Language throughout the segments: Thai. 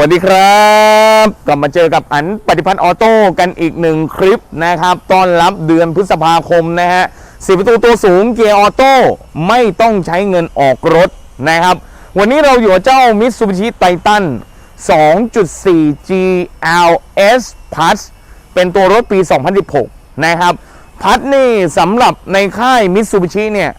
วัสดีครับกลับมาเจอกับอันปฏิพันธ์ออโต้กันอีกหนึ่งคลิปนะครับต้อนรับเดือนพฤษภาคมนะฮะสีประตูตัวสูงเกียร์ออโต้ไม่ต้องใช้เงินออกรถนะครับ วันนี้เราอยู่เจ้า Mitsubishi Titan 2.4 GLS Plus เป็นตัวรถปี 2016 นะครับพัดนี่สำหรับในค่าย Mitsubishi เนี่ย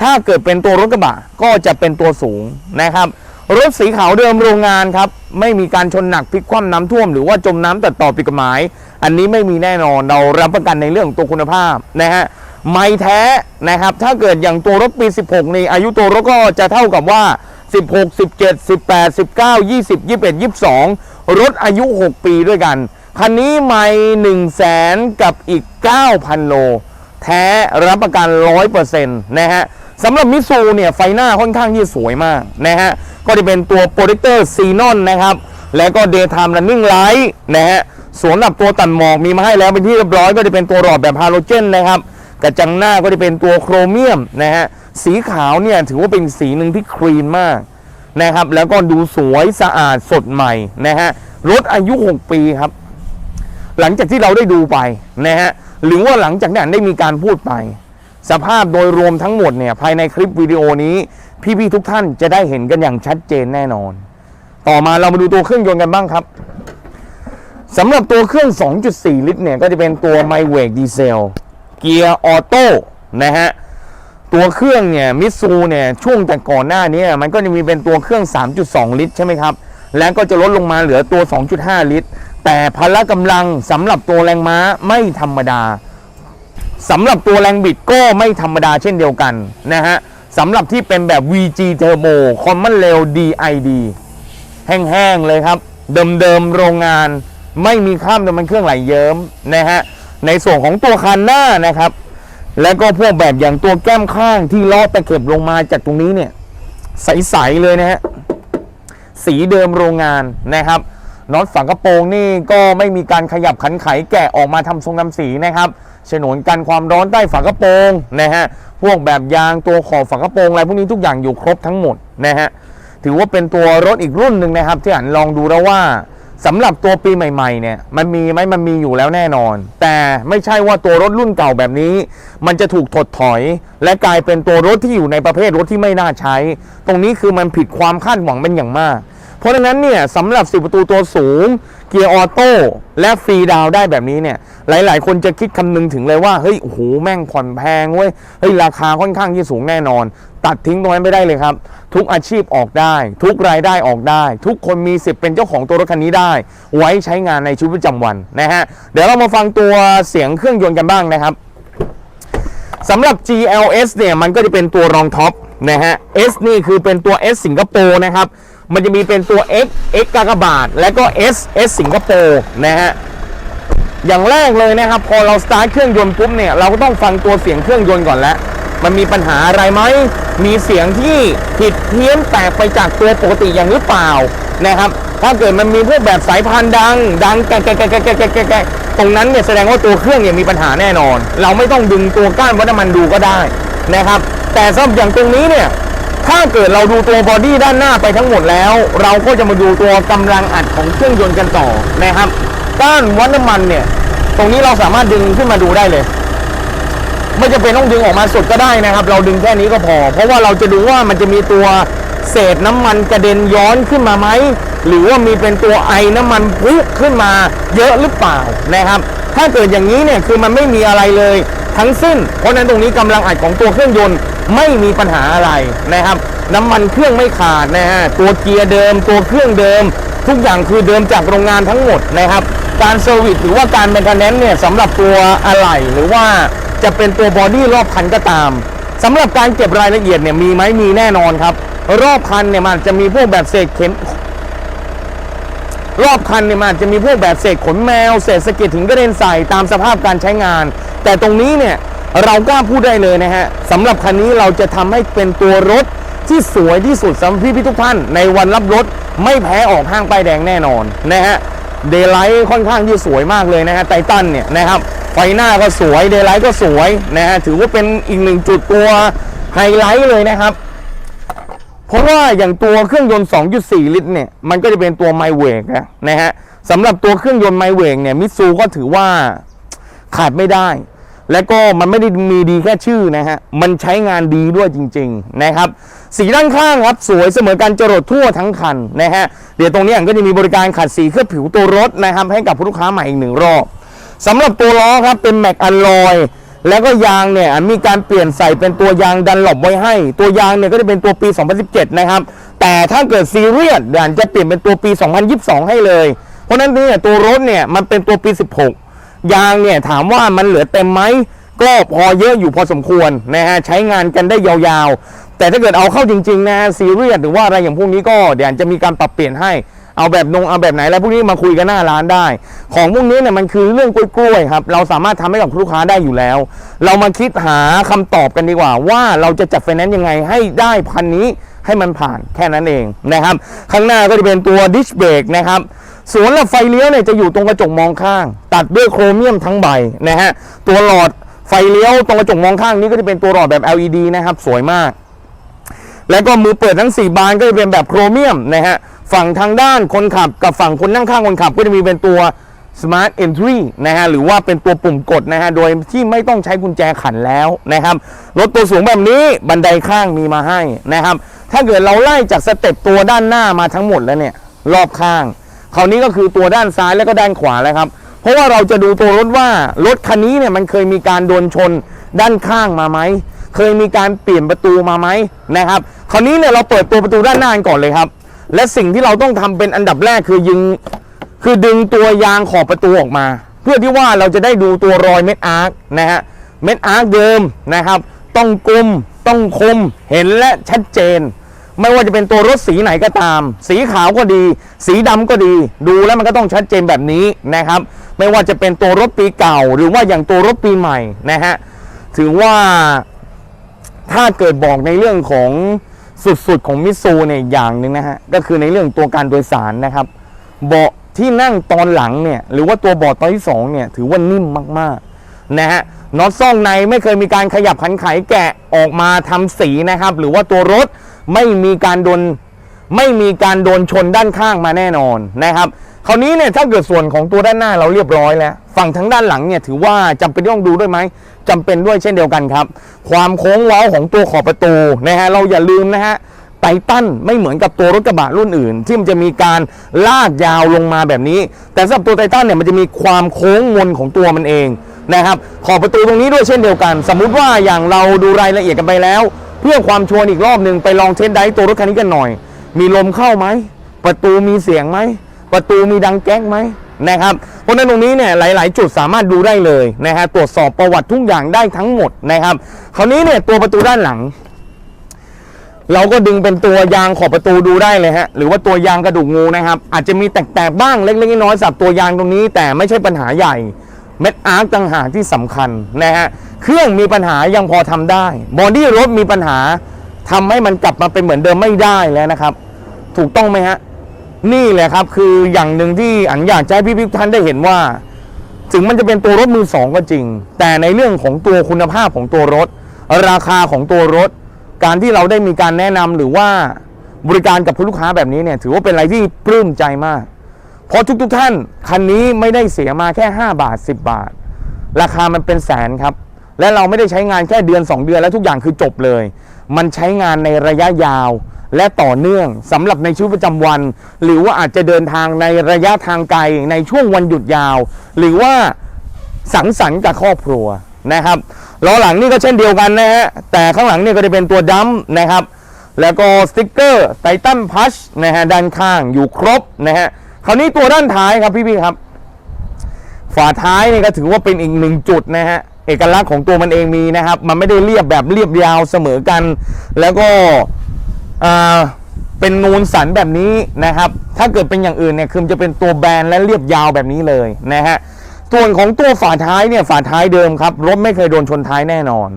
ถ้าเกิดเป็นตัวรถกระบะก็จะเป็นตัวสูงนะครับ รถสีขาวเดิมโรงงานครับ ไม่มีการชนหนักพลิกคว่ำน้ำท่วม หรือว่าจมน้ำตัดต่อผิดกฎหมาย อันนี้ไม่มีแน่นอนเรารับประกันในเรื่องตัวคุณภาพนะฮะไม่แท้นะครับ ถ้าเกิดอย่างตัวรถปี 16 นี่อายุตัวรถก็จะเท่ากับว่า 16 17 18 19 20 21 22 รถอายุ 6 ปีด้วยกัน คันนี้ไม่1 0 0 0แสนกับอีก 9,000 โล แท้รับประกัน 100%นะฮะสำหรับมิซูเนี่ยไฟหน้าค่อนข้างที่สวยมากนะฮะ ก็จะเป็นตัวโปรเจคเตอร์ซีนอนนะครับ แล้วก็ Daytime Running Light นะฮะสวมกับตัวตัดหมอกมีมาให้แล้วเป็นที่เรียบร้อยก็จะเป็นตัวหลอดแบบฮาโลเจนนะครับกระจังหน้าก็จะเป็นตัวโครเมียมนะฮะสีขาวเนี่ยถือว่าเป็นสีหนึ่งที่คลีนมากนะครับ แล้วก็ดูสวยสะอาดสดใหม่นะฮะรถอายุ 6 ปีครับ หลังจากที่เราได้ดูไปนะฮะหรือว่าหลังจากนั้นได้มีการพูดไป สภาพโดยรวมทั้งหมดเนี่ยภายในคลิปวิดีโอนี้ พี่ๆทุกท่านจะได้เห็นกันอย่างชัดเจนแน่นอน ต่อมาเรามาดูตัวเครื่องยนต์กันบ้างครับสำหรับตัวเครื่อง 2.4 ลิตรเนี่ยก็จะเป็นตัวไมเวกดีเซลเกียร์ออโต้นะฮะตัวเครื่องเนี่ยมิซูเนี่ยช่วงแต่ก่อนหน้านี้มันก็จะมีเป็นตัวเครื่อง 3.2 ลิตรใช่ไหมครับ แล้วก็จะลดลงมาเหลือตัว 2.5 ลิตร แต่พละกำลังสำหรับตัวแรงม้าไม่ธรรมดาสำหรับตัวแรงบิดก็ไม่ธรรมดาเช่นเดียวกันนะฮะ สำหรับที่เป็นแบบ VG Turbo Common Rail DID แห้งๆเลยครับ เดิมๆโรงงานไม่มีข้ามน้ำมันเครื่องไหลเยิ้มนะฮะ ในส่วนของตัวคันหน้านะครับ แล้วก็พวกแบบอย่างตัวแก้มข้างที่ล้อตะเข็บลงมาจากตรงนี้เนี่ย ใส ๆ เลยนะฮะ สีเดิมโรงงานนะครับ น็อตฝังกระโปรงนี่ก็ไม่มีการขยับขันไขแกะออกมาทำทรงทำสีนะครับฉนวนกันความร้อนใต้ฝากระโปรงนะฮะพวกแบบยางตัวขอบฝากระโปรงอะไรพวกนี้ทุกอย่างอยู่ครบทั้งหมดนะฮะถือว่าเป็นตัวรถอีกรุ่นหนึ่งนะครับ ที่อ่านลองดูแล้วว่าสำหรับตัวปีใหม่ๆเนี่ยมันมีไหมมันมีอยู่แล้วแน่นอน แต่ไม่ใช่ว่าตัวรถรุ่นเก่าแบบนี้ มันจะถูกถดถอย และกลายเป็นตัวรถที่อยู่ในประเภทรถที่ไม่น่าใช้ ตรงนี้คือมันผิดความคาดหวังเป็นอย่างมาก เพราะฉะนั้นเนี่ยสำหรับสิประตูตัวสูง เกียร์ออโต้และฟรีดาวได้แบบนี้เนี่ยหลาย ๆ คนจะคิดคำนึงถึงเลยว่าเฮ้ยโอ้โหแม่งผ่อนแพงเว้ยเฮ้ยราคาค่อนข้างที่สูงแน่นอน ตัดทิ้งตรงนั้นไม่ได้เลยครับ ทุกอาชีพออกได้ ทุกรายได้ออกได้ ทุกคนมีสิทธิ์เป็นเจ้าของตัวรถคันนี้ได้ ไว้ใช้งานในชีวิตประจำวันนะฮะเดี๋ยวเรามาฟังตัวเสียงเครื่องยนต์กันบ้างนะครับสำหรับ GLS เนี่ยมันก็จะเป็นตัวรองท็อปนะฮะ S นี่คือเป็นตัว S สิงคโปร์นะครับ มันจะมีเป็นตัว X X กากบาท และก็ S S สิงคโปร์นะฮะอย่างแรกเลยนะครับ พอเราสตาร์ทเครื่องยนต์ปุ๊บเนี่ยเราก็ต้องฟังตัวเสียงเครื่องยนต์ก่อนแล้ว มันมีปัญหาอะไรไหมมีเสียงที่ผิดเพี้ยนแตกไปจากตัวปกติอย่างหรือเปล่านะครับ ถ้าเกิดมันมีพวกแบบสายพานดัง ดังแกแกแกแกแกแกแกตรงนั้นเนี่ยแสดงว่าตัวเครื่องเนี่ยมีปัญหาแน่นอน เราไม่ต้องดึงตัวก้านวัดน้ำมันดูก็ได้นะครับ แต่สำหรับอย่างตรงนี้เนี่ย ถ้าเกิดเราดูตัวบอดี้ด้านหน้าไปทั้งหมดแล้ว เราก็จะมาดูตัวกำลังอัดของเครื่องยนต์กันต่อนะครับก้านวัดน้ำมันเนี่ย ตรงนี้เราสามารถดึงขึ้นมาดูได้เลยไม่จำเป็นต้องดึงออกมาสุดก็ได้นะครับ เราดึงแค่นี้ก็พอ เพราะว่าเราจะดูว่ามันจะมีตัวเศษน้ำมันกระเด็นย้อนขึ้นมาไหมหรือว่ามีเป็นตัวไอน้ำมันพุขึ้นมาเยอะหรือเปล่านะครับ ถ้าเกิดอย่างนี้เนี่ยคือมันไม่มีอะไรเลยทั้งสิ้น เพราะฉะนั้นตรงนี้กำลังอัดของตัวเครื่องยนต์ ไม่มีปัญหาอะไรนะครับ น้ำมันเครื่องไม่ขาดนะฮะตัวเกียร์เดิม ตัวเครื่องเดิม ทุกอย่างคือเดิมจากโรงงานทั้งหมดนะครับ การเซอร์วิสหรือว่าการแมนเทนแนนเนี่ยสำหรับตัวอะไหล่หรือว่าจะเป็นตัวบอดี้รอบคันก็ตามสำหรับการเก็บรายละเอียดเนี่ยมีไหมมีแน่นอนครับ รอบคันเนี่ยมันจะมีพวกแบบเศษเข็มรอบคันเนี่ยมันจะมีพวกแบบเศษขนแมว เศษสะเก็ดถึงกระเด็นใส่ตามสภาพการใช้งาน แต่ตรงนี้เนี่ย เรากล้าพูดได้เลยนะฮะสำหรับคันนี้เราจะทำให้เป็นตัวรถที่สวยที่สุดสำหรับพี่พี่ทุกท่าน ในวันรับรถไม่แพ้ออกห้างป้ายแดงแน่นอนนะฮะเดย์ไลท์ค่อนข้างที่สวยมากเลยนะฮะไททันเนี่ยนะครับไฟหน้าก็สวยเดย์ไลท์ก็สวยนะฮะถือว่าเป็นอีกหนึ่งจุดตัวไฮไลท์เลยนะครับเพราะว่าอย่างตัวเครื่องยนต์ 2.4 ลิตรเนี่ยมันก็จะเป็นตัวไมเวกนะนะฮะสำหรับตัวเครื่องยนต์ไมเวกเนี่ยมิตซูก็ถือว่าขาดไม่ได้ และก็มันไม่ได้มีดีแค่ชื่อนะฮะ มันใช้งานดีด้วยจริง ๆ นะครับ สีด้านข้างครับ สวยเสมอกันจรดทั่วทั้งคันนะฮะ เดี๋ยวตรงนี้ก็จะมีบริการขัดสีเคลือบผิวตัวรถนะครับ ให้กับผู้ลูกค้าใหม่อีกหนึ่งรอบสำหรับตัวล้อครับเป็นแม็กอลลอยแล้วก็ยางเนี่ยมีการเปลี่ยนใส่เป็นตัวยางดันหลบไว้ให้ ตัวยางเนี่ยก็จะเป็นตัวปี 2017 นะครับ แต่ถ้าเกิดซีเรียสเดี๋ยวจะเปลี่ยนเป็นตัวปี 2022 ให้เลย เพราะฉะนั้นเนี่ยตัวรถเนี่ยมันเป็นตัวปี 16 ยางเนี่ยถามว่ามันเหลือเต็มไหมก็พอเยอะอยู่พอสมควรนะฮะใช้งานกันได้ยาวๆ แต่ถ้าเกิดเอาเข้าจริงๆนะฮะซีเรียสหรือว่าอะไรอย่างพวกนี้ก็เดี๋ยวจะมีการปรับเปลี่ยนให้เอาแบบนงเอาแบบไหนแล้วพวกนี้มาคุยกันหน้าร้านได้ ของพวกนี้เนี่ยมันคือเรื่องกล้วยๆครับเราสามารถทำให้กับลูกค้าได้อยู่แล้ว เรามาคิดหาคำตอบกันดีกว่า ว่าเราจะจัดไฟแนนซ์ยังไงให้ได้พันนี้ให้มันผ่านแค่นั้นเองนะครับ ข้างหน้าก็จะเป็นตัวดิชเบรกนะครับ ส่วนแล้วไฟเลี้ยวเนี่ยจะอยู่ตรงกระจกมองข้าง ตัดด้วยโครเมียมทั้งใบนะฮะตัวหลอดไฟเลี้ยวตรงกระจกมองข้างนี้ก็จะเป็นตัวหลอดแบบ LED นะครับสวยมาก แล้วก็มือเปิดทั้ง 4 บานก็จะเป็นแบบโครเมียมนะฮะฝั่งทางด้านคนขับกับฝั่งคนนั่งข้างคนขับ ก็จะมีเป็นตัว Smart Entry นะฮะหรือว่าเป็นตัวปุ่มกดนะฮะโดยที่ไม่ต้องใช้กุญแจขันแล้วนะครับรถตัวสูงแบบนี้บันไดข้างมีมาให้นะครับถ้าเกิดเราไล่จากสเต็ปตัวด้านหน้ามาทั้งหมดแล้วเนี่ยรอบข้าง คราวนี้ก็คือตัวด้านซ้ายแล้วก็ด้านขวาแล้วครับ เพราะว่าเราจะดูตัวรถว่ารถคันนี้เนี่ยมันเคยมีการโดนชนด้านข้างมาไหมเคยมีการเปลี่ยนประตูมาไหมนะครับ คราวนี้เนี่ยเราเปิดตัวประตูด้านหน้ากันก่อนเลยครับ และสิ่งที่เราต้องทำเป็นอันดับแรกคือยิงคือดึงตัวยางขอบประตูออกมา เพื่อที่ว่าเราจะได้ดูตัวรอยเม็ดอาร์คนะฮะเม็ดอาร์คเดิมนะครับ ต้องกลมต้องคมเห็นและชัดเจน ไม่ว่าจะเป็นตัวรถสีไหนก็ตาม สีขาวก็ดี สีดำก็ดี ดูแล้วมันก็ต้องชัดเจนแบบนี้นะครับ ไม่ว่าจะเป็นตัวรถปีเก่า หรือว่าอย่างตัวรถปีใหม่นะฮะถือว่าถ้าเกิดบอกในเรื่องของสุดๆของมิซูเนี่ยอย่างหนึ่งนะฮะก็คือในเรื่องตัวการโดยสารนะครับ เบาะที่นั่งตอนหลังเนี่ยหรือว่าตัวเบาะตอนที่สองเนี่ยถือว่านิ่มมากๆนะฮะน็อตซ่องในไม่เคยมีการขยับขันไขแกะออกมาทำสีนะครับ หรือว่าตัวรถ ไม่มีการโดนไม่มีการโดนชนด้านข้างมาแน่นอนนะครับ คราวนี้เนี่ยถ้าเกิดส่วนของตัวด้านหน้าเราเรียบร้อยแล้ว ฝั่งทางด้านหลังเนี่ยถือว่าจำเป็นต้องดูด้วยไหมจำเป็นด้วยเช่นเดียวกันครับ ความโค้งเว้าของตัวขอบประตูนะฮะเราอย่าลืมนะฮะไททันไม่เหมือนกับตัวรถกระบะรุ่นอื่น ที่มันจะมีการลากยาวลงมาแบบนี้ แต่สำหรับตัวไททันเนี่ยมันจะมีความโค้งมนของตัวมันเองนะครับขอบประตูตรงนี้ด้วยเช่นเดียวกัน สมมุติว่าอย่างเราดูรายละเอียดกันไปแล้ว เพื่อความชัวร์อีกรอบหนึ่งไปลองเทสไดตัวรถคันนี้กันหน่อย มีลมเข้าไหม ประตูมีเสียงไหม ประตูมีดังแก๊กไหมนะครับเพราะฉะนั้นตรงนี้เนี่ยหลาย ๆ จุดสามารถดูได้เลยนะฮะตรวจสอบประวัติทุกอย่างได้ทั้งหมดนะครับ คราวนี้เนี่ยตัวประตูด้านหลัง เราก็ดึงเป็นตัวยางขอบประตูดูได้เลยฮะหรือว่าตัวยางกระดูกงูนะครับ อาจจะมีแตกๆบ้างเล็ก ๆ น้อยๆสับตัวยางตรงนี้ แต่ไม่ใช่ปัญหาใหญ่ เม็ดอาร์คต่างหากที่สำคัญนะฮะเครื่องมีปัญหายังพอทำได้บอดี้รถมีปัญหาทำให้มันกลับมาเป็นเหมือนเดิมไม่ได้แล้วนะครับ ถูกต้องไหมฮะนี่แหละครับคืออย่างหนึ่งที่อันอยากจะให้พี่ๆท่านได้เห็นว่า ถึงมันจะเป็นตัวรถมือสองก็จริง แต่ในเรื่องของตัวคุณภาพของตัวรถ ราคาของตัวรถ การที่เราได้มีการแนะนำหรือว่าบริการกับผู้ลูกค้าแบบนี้เนี่ย ถือว่าเป็นอะไรที่ปลื้มใจมาก เพราะทุกๆท่านคันนี้ไม่ได้เสียมาแค่ 5 บาท 10 บาท ราคามันเป็นแสนครับ และเราไม่ได้ใช้งานแค่เดือน 2 เดือนแล้วทุกอย่างคือจบเลย มันใช้งานในระยะยาว และต่อเนื่องสำหรับในชีวิตประจำวัน หรือว่าอาจจะเดินทางในระยะทางไกลในช่วงวันหยุดยาว หรือว่าสังสรรค์กับครอบครัวนะครับล้อหลังนี่ก็เช่นเดียวกันนะฮะแต่ข้างหลังเนี่ยก็จะเป็นตัวดัมป์นะครับแล้วก็สติ๊กเกอร์ไททันพัชนะฮะด้านข้างอยู่ครบนะฮะ คราวนี้ตัวด้านท้ายครับพี่ๆครับ ฝาท้ายนี่ก็ถือว่าเป็นอีกหนึ่งจุดนะฮะเอกลักษณ์ของตัวมันเองมีนะครับ มันไม่ได้เรียบแบบเรียบยาวเสมอกัน แล้วก็เป็นนูนสันแบบนี้นะครับ ถ้าเกิดเป็นอย่างอื่นเนี่ยคือมันจะเป็นตัวแบนและเรียบยาวแบบนี้เลยนะฮะส่วนของตัวฝาท้ายเนี่ยฝาท้ายเดิมครับรถไม่เคยโดนชนท้ายแน่นอน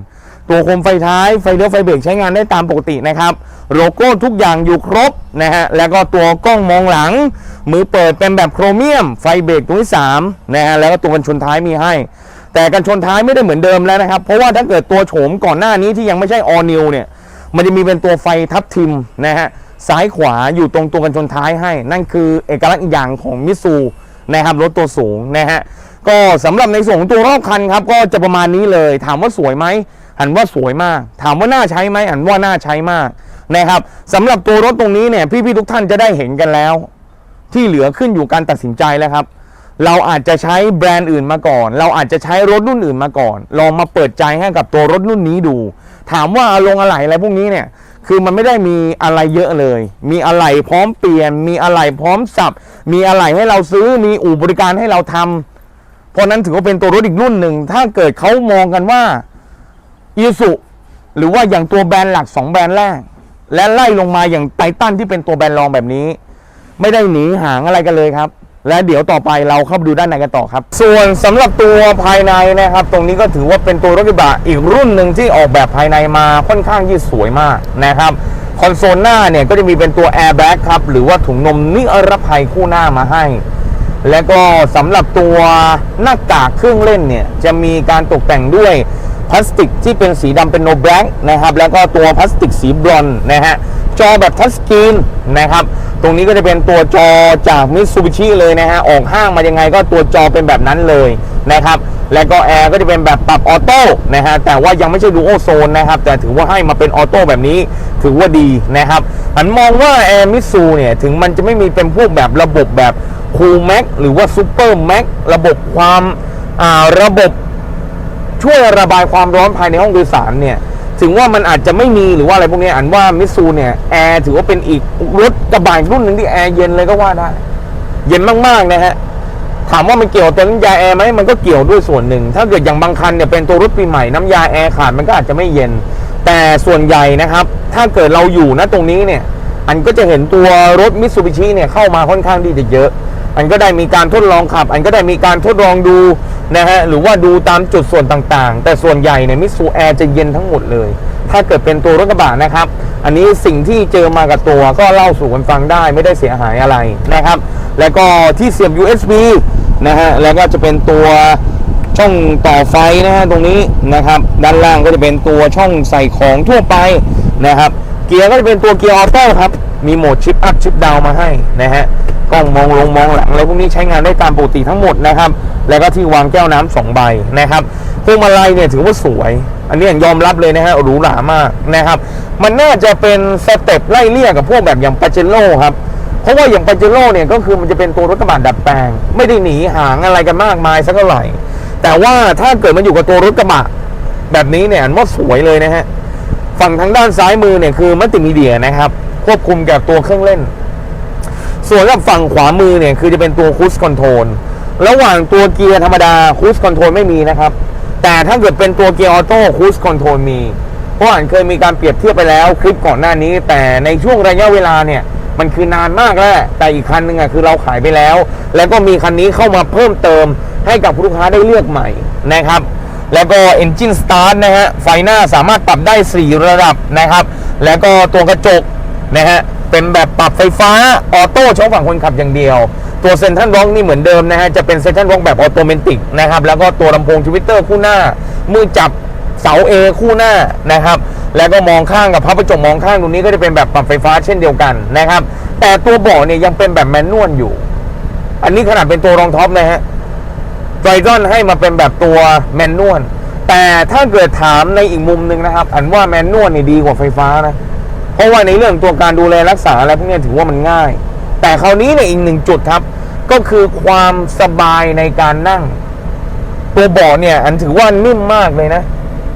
ตัวโคมไฟท้ายไฟเลี้ยวไฟเบรกใช้งานได้ตามปกตินะครับโลโก้ทุกอย่างอยู่ครบนะฮะแล้วก็ตัวกล้องมองหลัง มือเปิดเป็นแบบโครเมียม ไฟเบรกตัวที่3นะฮะแล้วก็ตัวกันชนท้ายมีให้ แต่กันชนท้ายไม่ได้เหมือนเดิมแล้วนะครับ เพราะว่าถ้าเกิดตัวโฉมก่อนหน้านี้ที่ยังไม่ใช่ all new เนี่ยมันจะมีเป็นตัวไฟทับทิมนะฮะซ้ายขวาอยู่ตรงตัวกันชนท้ายให้ นั่นคือเอกลักษณ์อีกอย่างของมิสูนะครับรถตัวสูงนะฮะก็สำหรับในส่วนของตัวรอบคันครับก็จะประมาณนี้เลยถามว่าสวยไหม หันว่าสวยมาก ถามว่าน่าใช้ไหมหันว่าน่าใช้มากนะครับสำหรับตัวรถตรงนี้เนี่ยพี่ๆทุกท่านจะได้เห็นกันแล้ว ที่เหลือขึ้นอยู่การตัดสินใจแล้วครับ เราอาจจะใช้แบรนด์อื่นมาก่อน เราอาจจะใช้รถรุ่นอื่นมาก่อน ลองมาเปิดใจให้กับตัวรถรุ่นนี้ดู ถามว่าลงอะไหล่อะไรพวกนี้เนี่ยคือมันไม่ได้มีอะไรเยอะเลย มีอะไหล่พร้อมเปลี่ยน มีอะไหล่พร้อมสับ มีอะไหล่ให้เราซื้อ มีอู่บริการให้เราทำเพราะนั้นถือว่าเป็นตัวรถอีกรุ่นหนึ่ง ถ้าเกิดเขามองกันว่า อีสุหรือว่าอย่างตัวแบรนด์หลัก 2 แบรนด์แรก และไล่ลงมาอย่างไททันที่เป็นตัวแบรนด์รองแบบนี้ ไม่ได้หนีห่างอะไรกันเลยครับ และเดี๋ยวต่อไปเราเข้าไปดูด้านในกันต่อครับ ส่วนสำหรับตัวภายในนะครับ ตรงนี้ก็ถือว่าเป็นตัวรถกระบะอีกรุ่นหนึ่งที่ออกแบบภายในมาค่อนข้างที่สวยมากนะครับคอนโซลหน้าเนี่ยก็จะมีเป็นตัวแอร์แบ็กครับหรือว่าถุงนมนิรภัยคู่หน้ามาให้ และก็สำหรับตัวหน้ากากเครื่องเล่นเนี่ยจะมีการตกแต่งด้วย พลาสติกที่เป็นสีดำเป็นโนแบล็กนะครับ แล้วก็ตัวพลาสติกสีบรอนนะฮะจอแบบทัชสกรีนนะครับ ตรงนี้ก็จะเป็นตัวจอจากมิตซูบิชิเลยนะฮะ ออกห้างมายังไงก็ตัวจอเป็นแบบนั้นเลยนะครับ แล้วก็แอร์ก็จะเป็นแบบปรับออโต้นะฮะ แต่ว่ายังไม่ใช่ดูโอโซนนะครับ แต่ถือว่าให้มาเป็นออโต้แบบนี้ ถือว่าดีนะครับหันมองว่าแอร์มิตซูเนี่ย ถึงมันจะไม่มีเป็นพวกแบบระบบแบบคูลแม็กหรือว่าซูเปอร์แม็กระบบความอ่าระบบ ช่วยระบายความร้อนภายในห้องโดยสารเนี่ยถึงว่ามันอาจจะไม่มีหรือว่าอะไรพวกนี้อันว่ามิตซูเนี่ยแอร์ถือว่าเป็นอีกรถกระบะอีกรุ่นหนึ่งที่แอร์เย็นเลยก็ว่าได้ เย็นมากๆนะฮะถามว่ามันเกี่ยวตัวน้ำยาแอร์ไหมมันก็เกี่ยวด้วยส่วนหนึ่ง ถ้าเกิดอย่างบางคันเนี่ยเป็นตัวรถปีใหม่น้ำยาแอร์ขาดมันก็อาจจะไม่เย็น แต่ส่วนใหญ่นะครับ ถ้าเกิดเราอยู่นะตรงนี้เนี่ย อันก็จะเห็นตัวรถมิตซูบิชิเนี่ยเข้ามาค่อนข้างที่จะเยอะ อันก็ได้มีการทดลองขับ อันก็ได้มีการทดลองดู นะฮะหรือว่าดูตามจุดส่วนต่างๆ แต่ส่วนใหญ่เนี่ยมิตซูแอร์จะเย็นทั้งหมดเลย ถ้าเกิดเป็นตัวรถกระบะนะครับ อันนี้สิ่งที่เจอมากับตัวก็เล่าสู่กันฟังได้ไม่ได้เสียหายอะไรนะครับ แล้วก็ที่เสียบ USB นะฮะแล้วก็จะเป็นตัวช่องต่อไฟนะฮะตรงนี้นะครับ ด้านล่างก็จะเป็นตัวช่องใส่ของทั่วไปนะครับ เกียร์ก็จะเป็นตัวเกียร์ออโต้ครับมีโหมดชิปอัพชิปดาวมาให้นะฮะกล้องมองลงมองหลังอะไรพวกนี้ใช้งานได้ตามปกติทั้งหมดนะครับ แล้วก็ที่วางแก้วน้ำสองใบนะครับพวงมาลัยเนี่ยถือว่าสวย อันนี้ยอมรับเลยนะฮะหรูหรามากนะครับ มันน่าจะเป็นสเต็ปไล่เลี่ยกับพวกแบบอย่างปาเจโร่ครับเพราะว่าอย่างปาเจโร่เนี่ยก็คือมันจะเป็นตัวรถกระบะดัดแปลง ไม่ได้หนีห่างอะไรกันมากมายสักเท่าไหร่ แต่ว่าถ้าเกิดมันอยู่กับตัวรถกระบะแบบนี้เนี่ยอันสวยเลยนะฮะฝั่งทางด้านซ้ายมือเนี่ยคือมัลติมีเดียนะครับ ควบคุมกับตัวเครื่องเล่น ส่วนกับฝั่งขวามือเนี่ยคือจะเป็นตัวคูสคอนโทรล ระหว่างตัวเกียร์ธรรมดาคูสคอนโทรลไม่มีนะครับ แต่ถ้าเกิดเป็นตัวเกียร์ออโต้คูสคอนโทรลมีเพราะอันเคยมีการเปรียบเทียบไปแล้วคลิปก่อนหน้านี้ แต่ในช่วงระยะเวลาเนี่ยมันคือนานมากแล้ว แต่อีกคันหนึงอะคือเราขายไปแล้ว แล้วก็มีคันนี้เข้ามาเพิ่มเติมให้กับลูกค้าได้เลือกใหม่นะครับ แล้วก็ Engine Start นะฮะไฟหน้าสามารถปรับได้ 4 ระดับนะครับ แล้วก็ตัวกระจกนะฮะเป็นแบบปรับไฟฟ้าออโต้ช่องฝั่งคนขับอย่างเดียว ตัวเซนทรัลร็อกนี่เหมือนเดิมนะฮะจะเป็นเซนทรัลร็อกแบบออโตเมติกนะครับแล้วก็ตัวลำโพงทวิตเตอร์คู่หน้า มือจับเสา A คู่หน้านะครับแล้วก็มองข้างกับพับกระจกมองข้างตรงนี้ก็จะเป็นแบบปรับไฟฟ้าเช่นเดียวกันนะครับแต่ตัวเบาะเนี่ยยังเป็นแบบแมนนวลอยู่ อันนี้ขนาดเป็นตัวรองท็อปนะฮะไตรดอนให้มาเป็นแบบตัวแมนนวลแต่ถ้าเกิดถามในอีกมุมหนึ่งนะครับ อันว่าแมนนวลนี่ดีกว่าไฟฟ้านะ เพราะว่าในเรื่องตัวการดูแลรักษาอะไรพวกนี้ถือว่ามันง่าย แต่คราวนี้เนี่ยอีกหนึ่งจุดครับ ก็คือความสบายในการนั่ง ตัวเบาะเนี่ยอันถือว่านิ่มมากเลยนะ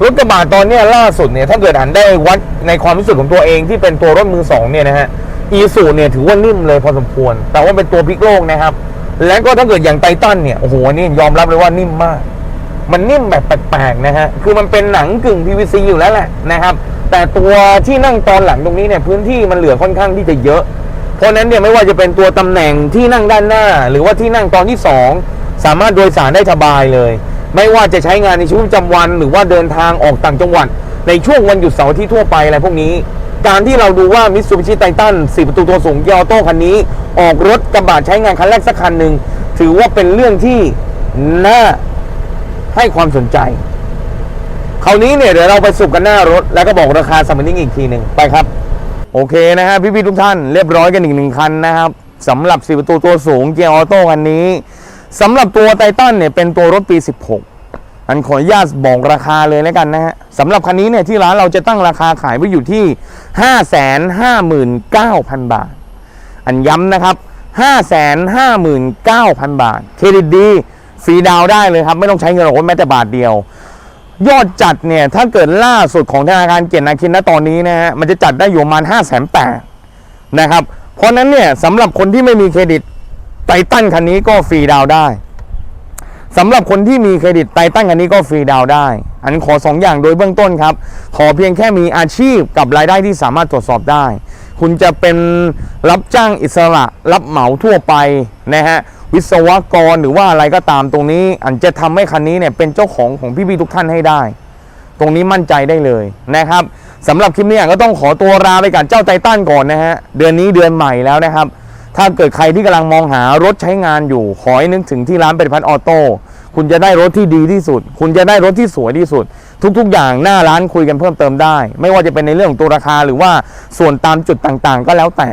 รถกระบะตอนนี้ล่าสุดเนี่ยถ้าเกิดอันได้วัดในความรู้สึกของตัวเองที่เป็นตัวรถมือสองเนี่ยนะฮะอีสูเนี่ยถือว่านิ่มเลยพอสมควร แต่ว่าเป็นตัวพลิกโลกนะครับ แล้วก็ถ้าเกิดอย่างไททันเนี่ยโอ้โหอันนี่ยอมรับเลยว่านิ่มมาก มันนิ่มแบบแปลกๆนะฮะคือมันเป็นหนังกึ่ง PVC อยู่แล้วแหละนะครับ แต่ตัวที่นั่งตอนหลังตรงนี้เนี่ยพื้นที่มันเหลือค่อนข้างที่จะเยอะ เพราะนั้นเนี่ยไม่ว่าจะเป็นตัวตำแหน่งที่นั่งด้านหน้า หรือว่าที่นั่งตอนที่สองสามารถโดยสารได้สบายเลย ไม่ว่าจะใช้งานในชีวิตประจำวัน หรือว่าเดินทางออกต่างจังหวัด ในช่วงวันหยุดเสาร์ที่ทั่วไปอะไรพวกนี้ การที่เราดูว่ามิ t ซูบิชิไททัน4ประตูตัวสูงเกียร์ออโต้คันนี้ ออกรถกระบะใช้งานคันแรกสักคันหนึ่งถือว่าเป็นเรื่องที่น่าให้ความสนใจคราวนี้เนี่ยเดี๋ยวเราไปสุกกันหน้ารถ แล้วก็บอกราคาซัมมิงอีกทีหนึ่งไปครับ โอเคนะฮะพี่ๆทุกท่านเรียบร้อยกันอีกหนึ่งคันนะครับสำหรับสีประตูตัวสูงเกียร์ออโต้คันนี้สำหรับตัวไททันเนี่ยเป็นตัวรถปี 16 อันขออนุญาตบอกราคาเลยแล้วกันนะฮะสำหรับคันนี้เนี่ยที่ร้านเราจะตั้งราคาขายไว้อยู่ที่ 559,000 บาท อันย้ำนะครับ 559,000 บาท เครดิตดีฟรีดาวได้เลยครับ ไม่ต้องใช้เงินออกแม้แต่บาทเดียว ยอดจัดเนี่ย ถ้าเกิดล่าสุดของธนาคารเกียรตินาคินณตอนนี้นะฮะมันจะจัดได้อยู่ประมาณ5 8 0 0 0นแปดนะครับ เพราะนั้นเนี่ยสำหรับคนที่ไม่มีเครดิตไททันคันนี้ก็ฟรีดาวได้สำหรับคนที่มีเครดิตไททันคันนี้ก็ฟรีดาวได้ อันนขอ 2 อย่างโดยเบื้องต้นครับ ขอเพียงแค่มีอาชีพกับรายได้ที่สามารถตรวจสอบได้ คุณจะเป็นรับจ้างอิสระ รับเหมาทั่วไปนะฮะ วิศวกรหรือว่าอะไรก็ตามตรงนี้ อันจะทำให้คันนี้เนี่ยเป็นเจ้าของของพี่ๆทุกท่านให้ได้ ตรงนี้มั่นใจได้เลยนะครับสำหรับคลิปนี้อะก็ต้องขอตัวลาไปกับเจ้าไททันก่อนนะฮะเดือนนี้เดือนใหม่แล้วนะครับ ถ้าเกิดใครที่กำลังมองหารถใช้งานอยู่ ขอให้นึกถึงที่ร้านเปฏิพันออโต้คุณจะได้รถที่ดีที่สุด คุณจะได้รถที่สวยที่สุด ทุกๆ อย่างหน้าร้านคุยกันเพิ่มเติมได้ ไม่ว่าจะเป็นในเรื่องของตัวราคาหรือว่าส่วนตามจุดต่างๆ ก็แล้วแต่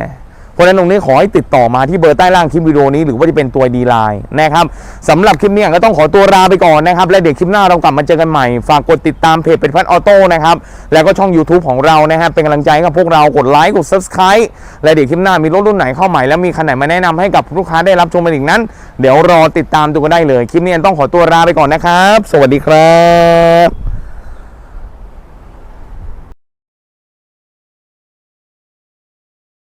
ราะฉะนั้นตรงนี้ขอให้ติดต่อมาที่เบอร์ใต้ล่างคลิปวิดีโอนี้หรือว่าจะเป็นตัวดีไลน์นะครับสำหรับคลิปนี้ก็ต้องขอตัวลาไปก่อนนะครับ และเดี๋ยวคลิปหน้าเรากลับมาเจอกันใหม่ ฝากกดติดตามเพจเป็นพันออโต้นะครับแล้วก็ช่อง YouTube ของเรานะครับเป็นกำลังใจกับพวกเรากดไลค์กด Subscribe และเดี๋ยวคลิปหน้ามีรถรุ่นไหนเข้าใหม่แล้วมีคันไหนมาแนะนำให้กับลูกค้าได้รับชมกันอีกนั้น เดี๋ยวรอติดตามดูกันได้เลย คลิปนี้ต้องขอตัวลาไปก่อนนะครับ สวัสดีครับ